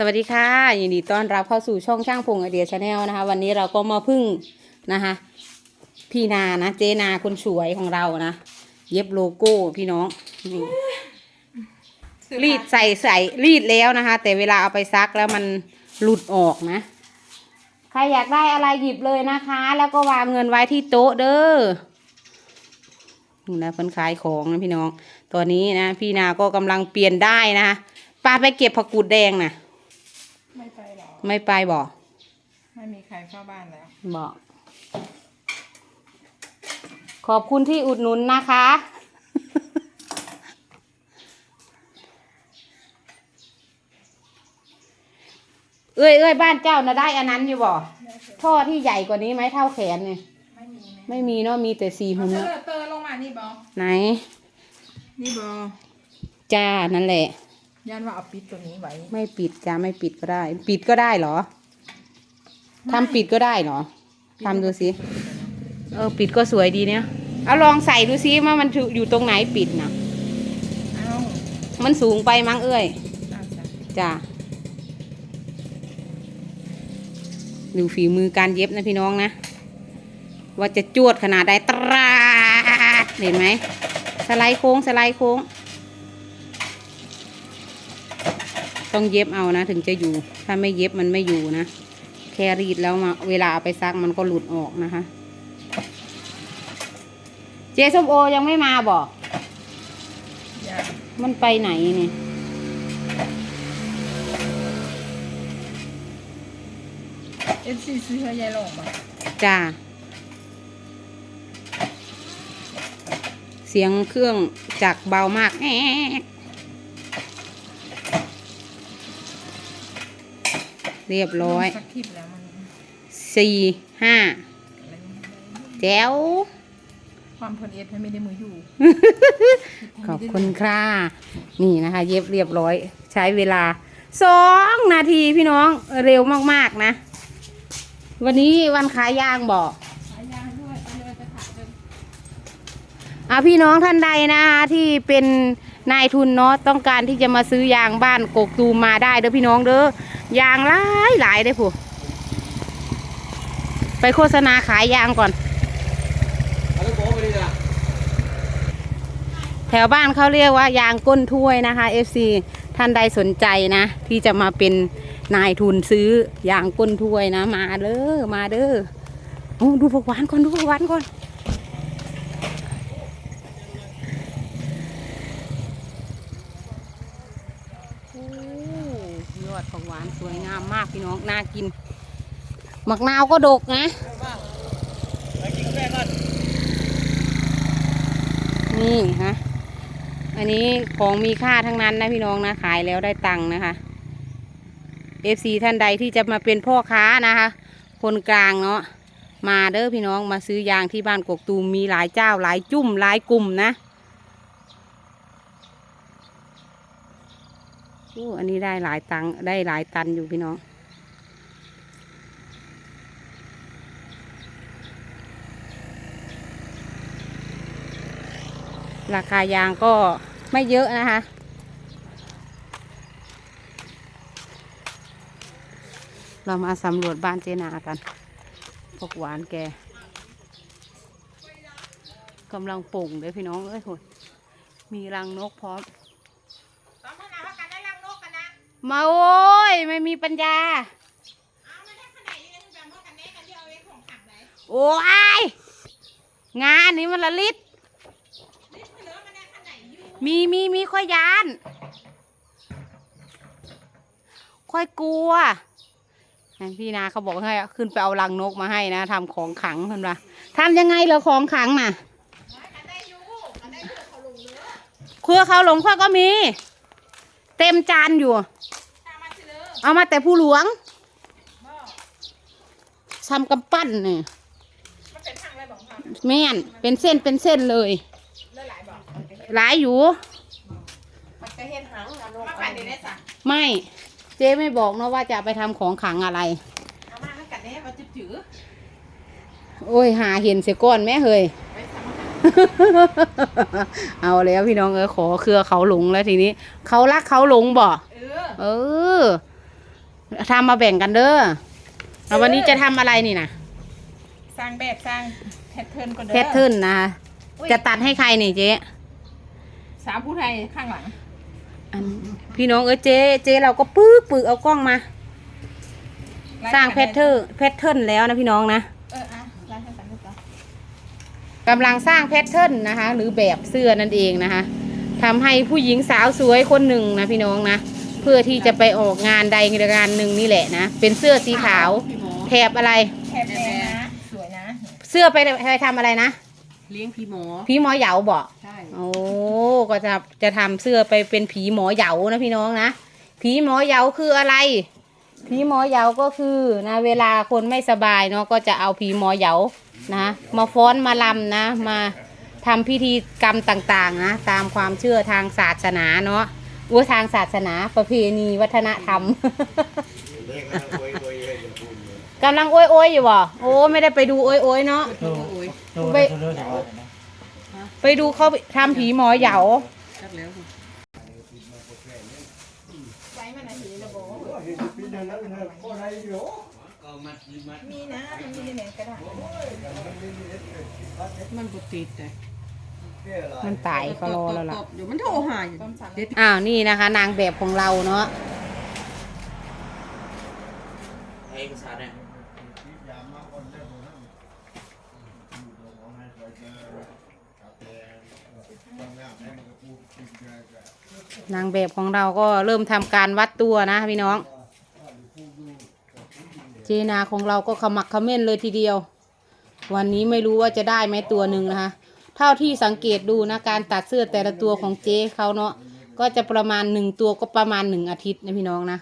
สวัสดีค่ะยินดีต้อนรับเข้าสู่ช่องช่างพงไอเดียชาแนลนะคะ วันนี้เราก็มาพึ่งนะคะพี่นานะเจนาคนสวยของเรานะ เย็บโลโก้พี่น้องนี่รีดใส่ใส่รีดแล้วนะคะ แต่เวลาเอาไปซักแล้วมันหลุดออกนะ ใครอยากได้อะไรหยิบเลยนะคะ แล้วก็วางเงินไว้ที่โต๊ะเด้อนี่นะเพิ่นขายของนะพี่น้อง ตอนนี้นะ พี่นาก็กำลังเปลี่ยนได้นะคะปาไปเก็บผักกูดแดงนะไม่ ไปหรอกไม่ไปบอกไม่มีใครเข้าบ้านแล้วบอกขอบคุณที่อุดหนุนนะคะ เอ้ยเอ้ยบ้านเจ้านะได้อันนั้นอยู่บ่ท่อที่ใหญ่กว่านี้ไหมเท่าแขนเนี่ยไม่มีไหมไม่มีเนาะมีแต่สี่เอาหุ่นเตอร์เตอร์ลงมานี่บอไหน นี่บอจ้านั่นแหละ ยันว่าเอาปิดตัวนี้ไว้ ไม่ปิดจ้าไม่ปิดก็ได้ ปิดก็ได้เหรอทำปิดก็ได้เหรอทำดูสิเออปิดก็สวยดีเนี่ยเอาลองใส่ดูซิว่ามันอยู่ตรงไหนปิดนะเอ้ามันสูงไปมั้งเอ้ยเอาจ้ะจ้าดูฝีมือการเย็บนะพี่น้องนะ ว่าจะจวดขนาดใดตราดเห็นไหมสไลด์โค้งสไลด์โค้ง ต้องเย็บเอานะ ถึงจะอยู่ ถ้าไม่เย็บมันไม่อยู่นะ แค่รีดแล้วมาเวลาเอาไปซักมันก็หลุดออกนะคะ เจส้มโอยังไม่มาบอกอย่ามันไปไหนนี่เอฟซีซื้อให้ยายลงมาจ้า เสียงเครื่องจักรเบามากแอ๊ก เรียบร้อยสักคลิปแล้วมันสี่ห้าอะไรแจ๋วความเพลินเอสไม่ได้มืออยู่ ขอบคุณค่ะนี่นะคะ เย็บเรียบร้อย ใช้เวลาสองนาทีพี่น้องเร็วมากๆนะ วันนี้วันขายยางบอกสายยางด้วยไปเลยไปถ่ายเลยอะพี่น้องท่านใดนะคะที่เป็นนายทุนเนาะต้องการที่จะมาซื้อยางบ้านกกตูมมาได้เด้อพี่น้องเด้อ ยางหลายหลายเด้อผู้ไปโฆษณาขายยางก่อน แถวบ้านเขาเรียกว่ายางก้นถ้วยนะคะ FC ท่านใดสนใจนะ ที่จะมาเป็นนายทุนซื้อยางก้นถ้วยนะ มาเด้อมาเด้อโอ้ดูผักหวานก่อนดูผักหวานก่อน โอ้ยอดผักหวานสวยงามมากพี่ น้องน่ากินมะนาวก็ดกนะนี่ฮะอันนี้ของมีค่าทั้งนั้นนะพี่น้องนะขายแล้วได้ตังค์นะคะ FC ท่านใดที่จะมาเป็นพ่อค้านะคะ คนกลางเนาะมาเด้อพี่น้องมาซื้อยางที่บ้านกกตูมมีหลายเจ้าหลายจุ่มหลายกลุ่มนะโอ้อันนี้ได้หลายตังค์ได้หลายตันอยู่พี่น้อง ราคายางก็ไม่เยอะนะคะ เรามาสำรวจบ้านเจนากัน พวกหวานแกกำลังปลูกเลยพี่น้องเอ้ยโหยมีรังนกพร้อมตอนขนาดว่ากันได้ลังนกกันนะมาโอ้ย ไม่มีปัญญาเอาไม่ได้ขนาดนี้เลยแบบว่ากันแน่กันเดียวเองของถังไหนโอ้ยงานนี้มันละลิตนี่เหลือมันได้ขนาดอยู่ มีมีมีค่อยยาน ค่อยกลัวนั่นพี่นาเขาบอกให้ขึ้นไปเอารังนกมาให้นะทำของขลังเพิ่นว่าทำยังไงเหรอของขลังน่ะกันได้อยู่กันได้เพื่อเขาลงเรือเครือเขาหลงข้อยก็มี เต็มจานอยู่ตามมาสิเลยเอามาแต่ผู้หลวงบ่ทำกำปั้นนี่มันเป็นทางอะไรบอกครับแม่นเป็นเส้นเป็นเส้นเลย หลายอยู่ มันจะเห็นหางนะลูกมาปั่นดีได้สักไม่เจ๊ไม่บอกเนาะว่าจะเอาไปทำของขลังอะไร เอามาแล้วกันแน่ว่าจะจื้อโอ้ยหาเห็นเสียก้อนแม่เฮยไปสมัครเอาแล้วพี่น้องเออขอเครือเขาหลงแล้วทีนี้ เขารักเขาหลงบ่เออเออทำมาแบ่งกันเด้อแล้ววันนี้จะทำอะไรนี่นะสร้างแบบสร้างแพทเทิร์นก็เด้อแพทเทิร์นนะคะจะตัดให้ใครนี่เจ๊ สาวผู้ไทยข้างหลัง อันพี่น้องเอ้ยเจ๊เจ๊เราก็ปึ๊กปึ๊กเอากล้องมา สร้างแพทเทิร์นแพทเทิร์นแล้วนะพี่น้องนะเอออะไล่ให้สันนิษฐานกำลังสร้างแพทเทิร์นนะคะ หรือแบบเสื้อนั่นเองนะคะทำให้ผู้หญิงสาวสวยคนหนึ่งนะพี่น้องนะเพื่อที่จะไปออกงานใดงานหนึ่งนี่แหละนะเป็นเสื้อสีขาวแถบอะไรแถบแดงนะสวยนะ เสื้อไปไปทำอะไรนะ เลี้ยงพี่หมอ ผีหมอเหยาบอกใช่ โอ้ก็จะจะทำเสื้อไปเป็นผีหมอเหยานะพี่น้องนะผีหมอเหยาคืออะไร ผีหมอเหยาก็คือนะเวลาคนไม่สบายเนาะก็จะเอาผีหมอเหยานะมาฟ้อนมาลำนะ มาทำพิธีกรรมต่างๆนะตามความเชื่อทางศาสนาเนาะอุ้ยทางศาสนาประเพณีวัฒนธรรม กำลังโอ้ยโอยๆอยู่บ่โอ้ไม่ได้ไปดูโอ้ยโอยๆเนาะ โอ้ยไปไปดูเขาทำผีหมอเหยาจักแล้วไว้มันอะไรระบบมีนะมันมีในไหนก็ได้มันปกติแต่มันตายเขารอแล้วล่ะ เดี๋ยวมันโทรหาอยู่ต้มสันเด็ดอ้าวนี่นะคะ นางแบบของเราเนาะ เอกสารเนี่ย นางแบบของเราก็เริ่มทำการวัดตัวนะพี่น้อง เจนาของเราก็ขมักขม้นเลยทีเดียว วันนี้ไม่รู้ว่าจะได้ไหมตัวหนึ่งนะคะ เท่าที่สังเกตดูนะการตัดเสื้อแต่ละตัวของเจ๊เขาเนาะก็จะประมาณหนึ่งตัวก็ประมาณหนึ่งอาทิตย์นะพี่น้องนะ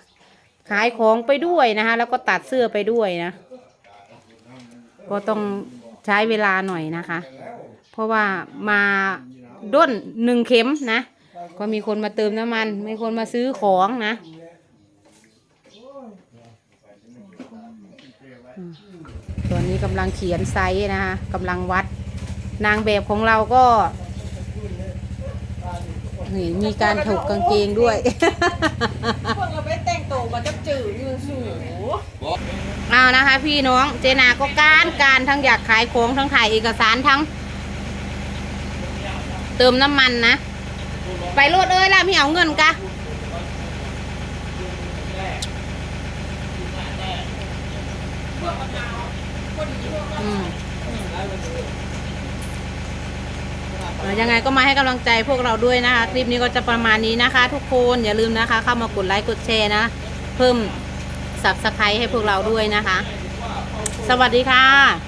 ขายของไปด้วยนะคะ แล้วก็ตัดเสื้อไปด้วยนะ ก็ต้องใช้เวลาหน่อยนะคะ เพราะว่ามา ด้นหนึ่งเข็มนะ ก็มีคนมาเติมน้ำมัน มีคนมาซื้อของนะตอนนี้กำลังเขียนไซส์นะคะกำลังวัด นางแบบของเราก็นี่มีการถกกางเกงด้วยพวกเราไปแต่งตัวมันจะจืดอยู่สูเอานะคะ พี่น้องเจนาก็การการทั้งอยากขายของทั้งถ่ายเอกสารทั้ง เติมน้ำมันนะ ไปโลดเอ้ยล่ะพี่เอาเงินกะยังไงก็มาให้กำลังใจพวกเราด้วยนะคะ คลิปนี้ก็จะประมาณนี้นะคะ ทุกคนอย่าลืมนะคะ เข้ามากดไลค์กดแชร์นะ เพิ่มสับสไครต์ให้พวกเราด้วยนะคะ สวัสดีค่ะ